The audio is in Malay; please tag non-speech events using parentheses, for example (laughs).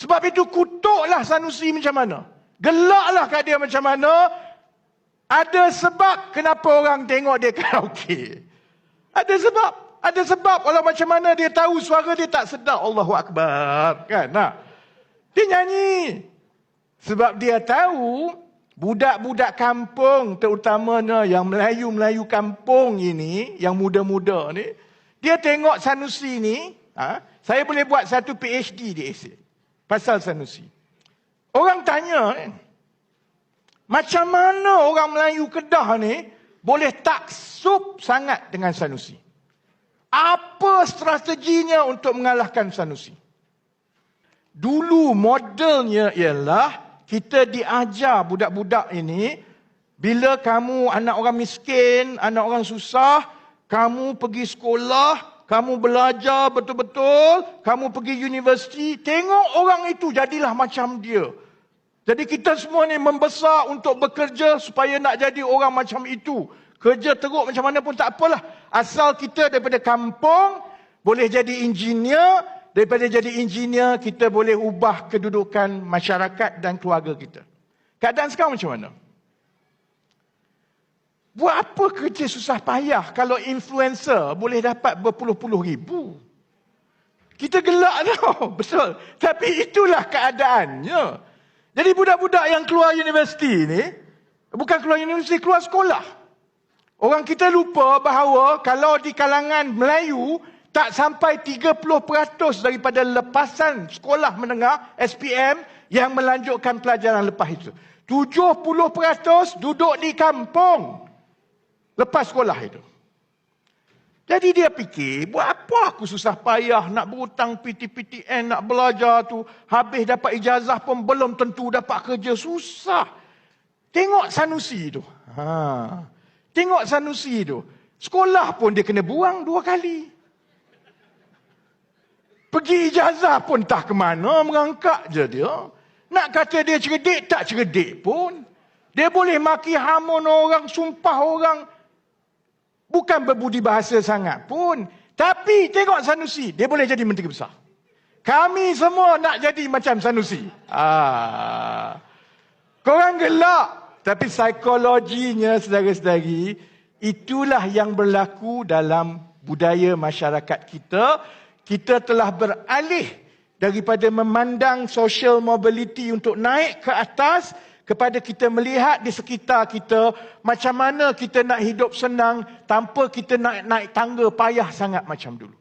Sebab itu kutuklah Sanusi macam mana. Gelaklah kat dia macam mana. Ada sebab kenapa orang tengok dia (laughs) karaoke. Ada sebab. Ada sebab walau macam mana dia tahu suara dia tak sedap. Allahu Akbar. Kan? Nah. Dia nyanyi. Sebab dia tahu budak-budak kampung terutamanya yang Melayu-Melayu kampung ini, yang muda-muda ni, dia tengok Sanusi ni, ha, saya boleh buat satu PhD di esei pasal Sanusi. Orang tanya kan, macam mana orang Melayu Kedah ni boleh taksub sangat dengan Sanusi? Apa strateginya untuk mengalahkan Sanusi? Dulu modelnya ialah kita diajar budak-budak ini bila kamu anak orang miskin, anak orang susah, kamu pergi sekolah, kamu belajar betul-betul, kamu pergi universiti, tengok orang itu jadilah macam dia. Jadi kita semua ni membesar untuk bekerja supaya nak jadi orang macam itu. Kerja teruk macam mana pun tak apalah. Asal kita daripada kampung, boleh jadi engineer, daripada jadi engineer, kita boleh ubah kedudukan masyarakat dan keluarga kita. Keadaan sekarang macam mana? Buat apa kerja susah payah kalau influencer boleh dapat berpuluh-puluh ribu? Kita gelak tau, (laughs) betul. Tapi itulah keadaannya. Jadi budak-budak yang keluar universiti ni, bukan keluar universiti, keluar sekolah. Orang kita lupa bahawa kalau di kalangan Melayu, tak sampai 30% daripada lepasan sekolah menengah, SPM, yang melanjutkan pelajaran lepas itu. 70% duduk di kampung. Lepas sekolah itu. Jadi dia fikir, buat apa aku susah payah nak berhutang PTPTN, nak belajar tu. Habis dapat ijazah pun belum tentu dapat kerja. Susah. Tengok Sanusi tu. Ha. Tengok Sanusi tu. Sekolah pun dia kena buang dua kali. Pergi ijazah pun tak ke mana, merangkak je dia. Nak kata dia cerdik, tak cerdik pun. Dia boleh maki hamun orang, sumpah orang. Bukan berbudi bahasa sangat pun. Tapi tengok Sanusi, dia boleh jadi menteri besar. Kami semua nak jadi macam Sanusi. Ah. Korang gelak. Tapi psikologinya, saudara-saudari, itulah yang berlaku dalam budaya masyarakat kita. Kita telah beralih daripada memandang social mobility untuk naik ke atas kepada kita melihat di sekitar kita macam mana kita nak hidup senang tanpa kita nak naik tangga payah sangat macam dulu.